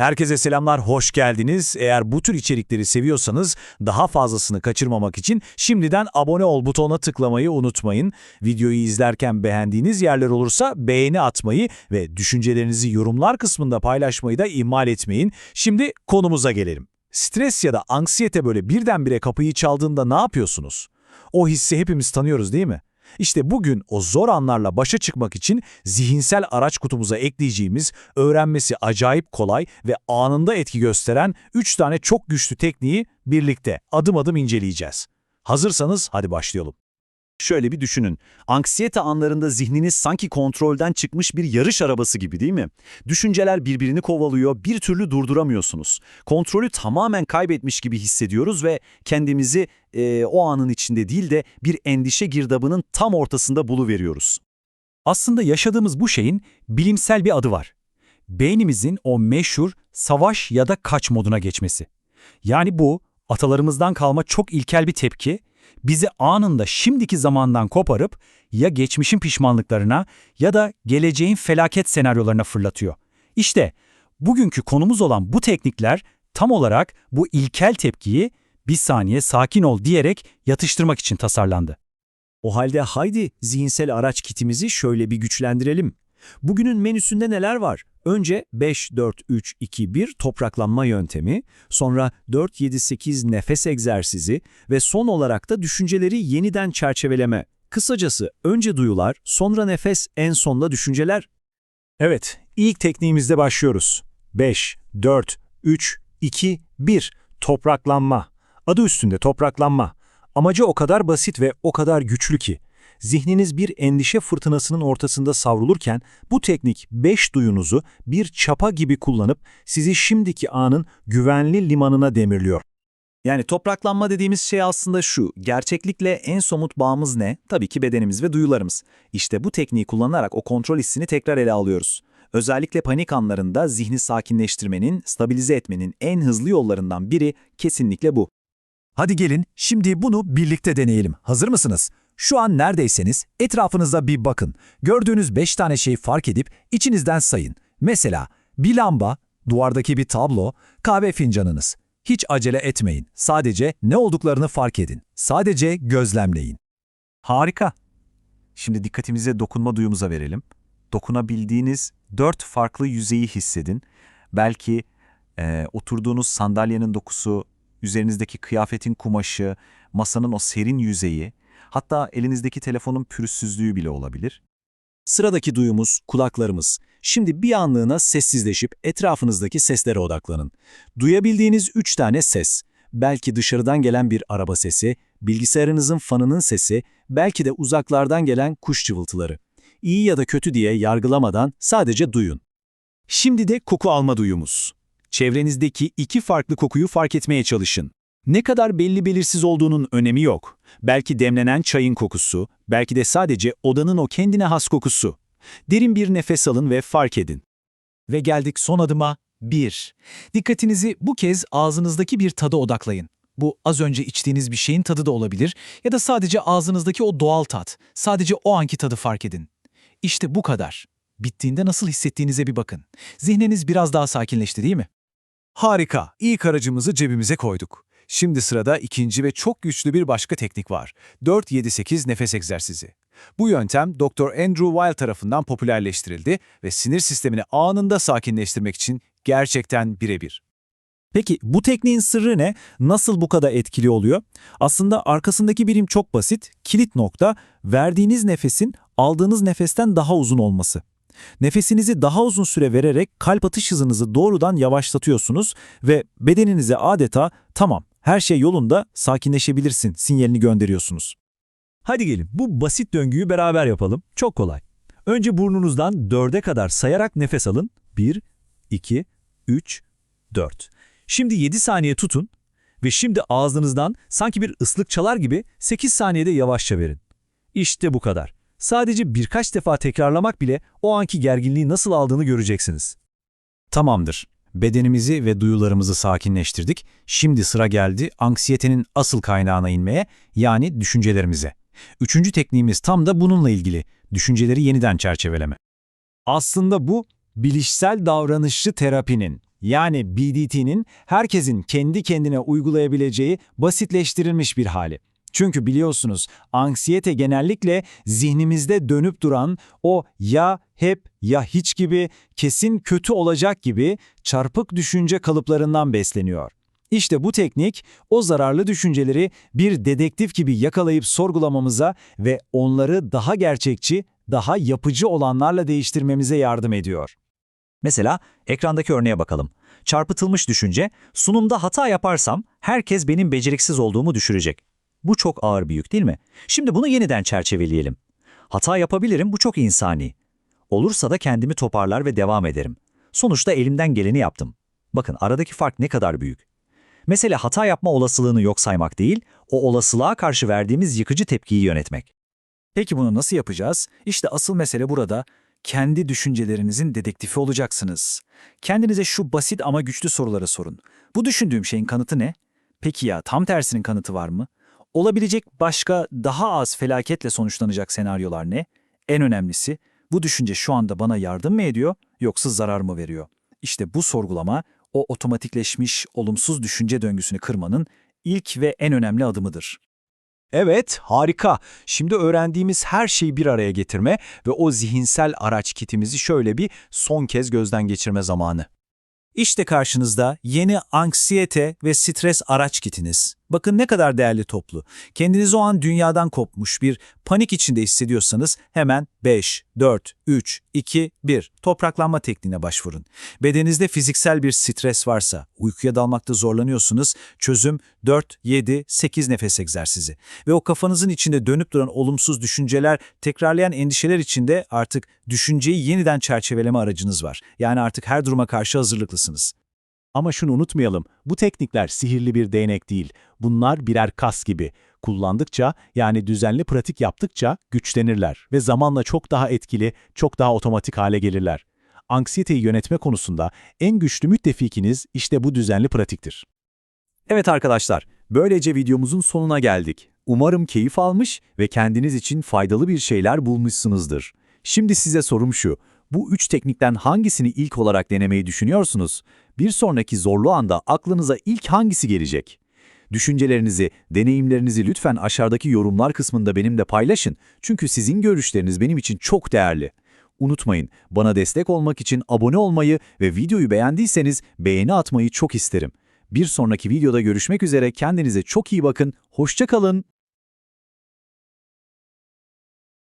Herkese selamlar, hoş geldiniz. Eğer bu tür içerikleri seviyorsanız daha fazlasını kaçırmamak için şimdiden abone ol butonuna tıklamayı unutmayın. Videoyu izlerken beğendiğiniz yerler olursa beğeni atmayı ve düşüncelerinizi yorumlar kısmında paylaşmayı da ihmal etmeyin. Şimdi konumuza gelelim. Stres ya da anksiyete böyle birdenbire kapıyı çaldığında ne yapıyorsunuz? O hissi hepimiz tanıyoruz değil mi? İşte bugün o zor anlarla başa çıkmak için zihinsel araç kutumuza ekleyeceğimiz, öğrenmesi acayip kolay ve anında etki gösteren 3 tane çok güçlü tekniği birlikte adım adım inceleyeceğiz. Hazırsanız hadi başlayalım. Şöyle bir düşünün. Anksiyete anlarında zihniniz sanki kontrolden çıkmış bir yarış arabası gibi değil mi? Düşünceler birbirini kovalıyor, bir türlü durduramıyorsunuz. Kontrolü tamamen kaybetmiş gibi hissediyoruz ve kendimizi eee, o anın içinde değil de bir endişe girdabının tam ortasında buluveriyoruz. Aslında yaşadığımız bu şeyin bilimsel bir adı var. Beynimizin o meşhur savaş ya da kaç moduna geçmesi. Yani bu atalarımızdan kalma çok ilkel bir tepki bizi anında şimdiki zamandan koparıp ya geçmişin pişmanlıklarına ya da geleceğin felaket senaryolarına fırlatıyor. İşte bugünkü konumuz olan bu teknikler tam olarak bu ilkel tepkiyi bir saniye sakin ol diyerek yatıştırmak için tasarlandı. O halde haydi zihinsel araç kitimizi şöyle bir güçlendirelim. Bugünün menüsünde neler var? Önce 5-4-3-2-1 topraklanma yöntemi, sonra 4-7-8 nefes egzersizi ve son olarak da düşünceleri yeniden çerçeveleme. Kısacası önce duyular, sonra nefes, en sonda düşünceler. Evet, ilk tekniğimizde başlıyoruz. 5, 4, 3, 2, 1. Topraklanma. Adı üstünde topraklanma. Amacı o kadar basit ve o kadar güçlü ki. Zihniniz bir endişe fırtınasının ortasında savrulurken bu teknik 5 duyunuzu bir çapa gibi kullanıp sizi şimdiki anın güvenli limanına demirliyor. Yani topraklanma dediğimiz şey aslında şu, gerçeklikle en somut bağımız ne? Tabii ki bedenimiz ve duyularımız. İşte bu tekniği kullanarak o kontrol hissini tekrar ele alıyoruz. Özellikle panik anlarında zihni sakinleştirmenin, stabilize etmenin en hızlı yollarından biri kesinlikle bu. Hadi gelin şimdi bunu birlikte deneyelim. Hazır mısınız? Şu an neredeyseniz etrafınıza bir bakın. Gördüğünüz 5 tane şeyi fark edip içinizden sayın. Mesela bir lamba, duvardaki bir tablo, kahve fincanınız. Hiç acele etmeyin. Sadece ne olduklarını fark edin. Sadece gözlemleyin. Harika. Şimdi dikkatimizi dokunma duyumuza verelim. Dokunabildiğiniz dört farklı yüzeyi hissedin. Belki e, oturduğunuz sandalyenin dokusu, üzerinizdeki kıyafetin kumaşı, masanın o serin yüzeyi, hatta elinizdeki telefonun pürüzsüzlüğü bile olabilir. Sıradaki duyumuz kulaklarımız. Şimdi bir anlığına sessizleşip etrafınızdaki seslere odaklanın. Duyabildiğiniz üç tane ses. Belki dışarıdan gelen bir araba sesi, bilgisayarınızın fanının sesi, belki de uzaklardan gelen kuş cıvıltıları. İyi ya da kötü diye yargılamadan sadece duyun. Şimdi de koku alma duyumuz. Çevrenizdeki iki farklı kokuyu fark etmeye çalışın. Ne kadar belli belirsiz olduğunun önemi yok. Belki demlenen çayın kokusu, belki de sadece odanın o kendine has kokusu. Derin bir nefes alın ve fark edin. Ve geldik son adıma 1. Dikkatinizi bu kez ağzınızdaki bir tada odaklayın. Bu az önce içtiğiniz bir şeyin tadı da olabilir ya da sadece ağzınızdaki o doğal tat. Sadece o anki tadı fark edin. İşte bu kadar. Bittiğinde nasıl hissettiğinize bir bakın. Zihniniz biraz daha sakinleşti değil mi? Harika, ilk aracımızı cebimize koyduk. Şimdi sırada ikinci ve çok güçlü bir başka teknik var. 4-7-8 nefes egzersizi. Bu yöntem Dr. Andrew Weil tarafından popülerleştirildi ve sinir sistemini anında sakinleştirmek için gerçekten birebir. Peki bu tekniğin sırrı ne? Nasıl bu kadar etkili oluyor? Aslında arkasındaki birim çok basit. Kilit nokta verdiğiniz nefesin aldığınız nefesten daha uzun olması. Nefesinizi daha uzun süre vererek kalp atış hızınızı doğrudan yavaşlatıyorsunuz ve bedeninize adeta tamam her şey yolunda sakinleşebilirsin sinyalini gönderiyorsunuz. Hadi gelin bu basit döngüyü beraber yapalım. Çok kolay. Önce burnunuzdan dörde kadar sayarak nefes alın. 1, 2, 3, 4. Şimdi 7 saniye tutun ve şimdi ağzınızdan sanki bir ıslık çalar gibi 8 saniyede yavaşça verin. İşte bu kadar. Sadece birkaç defa tekrarlamak bile o anki gerginliği nasıl aldığını göreceksiniz. Tamamdır. Bedenimizi ve duyularımızı sakinleştirdik. Şimdi sıra geldi anksiyetenin asıl kaynağına inmeye, yani düşüncelerimize. Üçüncü tekniğimiz tam da bununla ilgili. Düşünceleri yeniden çerçeveleme. Aslında bu bilişsel davranışçı terapinin Yani BDT'nin herkesin kendi kendine uygulayabileceği basitleştirilmiş bir hali. Çünkü biliyorsunuz anksiyete genellikle zihnimizde dönüp duran o ya hep ya hiç gibi kesin kötü olacak gibi çarpık düşünce kalıplarından besleniyor. İşte bu teknik o zararlı düşünceleri bir dedektif gibi yakalayıp sorgulamamıza ve onları daha gerçekçi, daha yapıcı olanlarla değiştirmemize yardım ediyor. Mesela ekrandaki örneğe bakalım. Çarpıtılmış düşünce, sunumda hata yaparsam herkes benim beceriksiz olduğumu düşürecek. Bu çok ağır bir yük değil mi? Şimdi bunu yeniden çerçeveleyelim. Hata yapabilirim, bu çok insani. Olursa da kendimi toparlar ve devam ederim. Sonuçta elimden geleni yaptım. Bakın aradaki fark ne kadar büyük. Mesele hata yapma olasılığını yok saymak değil, o olasılığa karşı verdiğimiz yıkıcı tepkiyi yönetmek. Peki bunu nasıl yapacağız? İşte asıl mesele burada. Kendi düşüncelerinizin dedektifi olacaksınız. Kendinize şu basit ama güçlü soruları sorun. Bu düşündüğüm şeyin kanıtı ne? Peki ya tam tersinin kanıtı var mı? Olabilecek başka daha az felaketle sonuçlanacak senaryolar ne? En önemlisi bu düşünce şu anda bana yardım mı ediyor yoksa zarar mı veriyor? İşte bu sorgulama o otomatikleşmiş olumsuz düşünce döngüsünü kırmanın ilk ve en önemli adımıdır. Evet, harika. Şimdi öğrendiğimiz her şeyi bir araya getirme ve o zihinsel araç kitimizi şöyle bir son kez gözden geçirme zamanı. İşte karşınızda yeni anksiyete ve stres araç kitiniz. Bakın ne kadar değerli toplu. Kendinizi o an dünyadan kopmuş bir panik içinde hissediyorsanız hemen 5, 4, 3, 2, 1 topraklanma tekniğine başvurun. Bedeninizde fiziksel bir stres varsa, uykuya dalmakta zorlanıyorsunuz, çözüm 4, 7, 8 nefes egzersizi. Ve o kafanızın içinde dönüp duran olumsuz düşünceler, tekrarlayan endişeler içinde artık düşünceyi yeniden çerçeveleme aracınız var. Yani artık her duruma karşı hazırlıklısınız. Ama şunu unutmayalım, bu teknikler sihirli bir değnek değil. Bunlar birer kas gibi. Kullandıkça, yani düzenli pratik yaptıkça güçlenirler ve zamanla çok daha etkili, çok daha otomatik hale gelirler. Anksiyeteyi yönetme konusunda en güçlü müttefikiniz işte bu düzenli pratiktir. Evet arkadaşlar, böylece videomuzun sonuna geldik. Umarım keyif almış ve kendiniz için faydalı bir şeyler bulmuşsunuzdur. Şimdi size sorum şu, bu üç teknikten hangisini ilk olarak denemeyi düşünüyorsunuz? Bir sonraki zorlu anda aklınıza ilk hangisi gelecek? Düşüncelerinizi, deneyimlerinizi lütfen aşağıdaki yorumlar kısmında benimle paylaşın. Çünkü sizin görüşleriniz benim için çok değerli. Unutmayın, bana destek olmak için abone olmayı ve videoyu beğendiyseniz beğeni atmayı çok isterim. Bir sonraki videoda görüşmek üzere kendinize çok iyi bakın, hoşça kalın.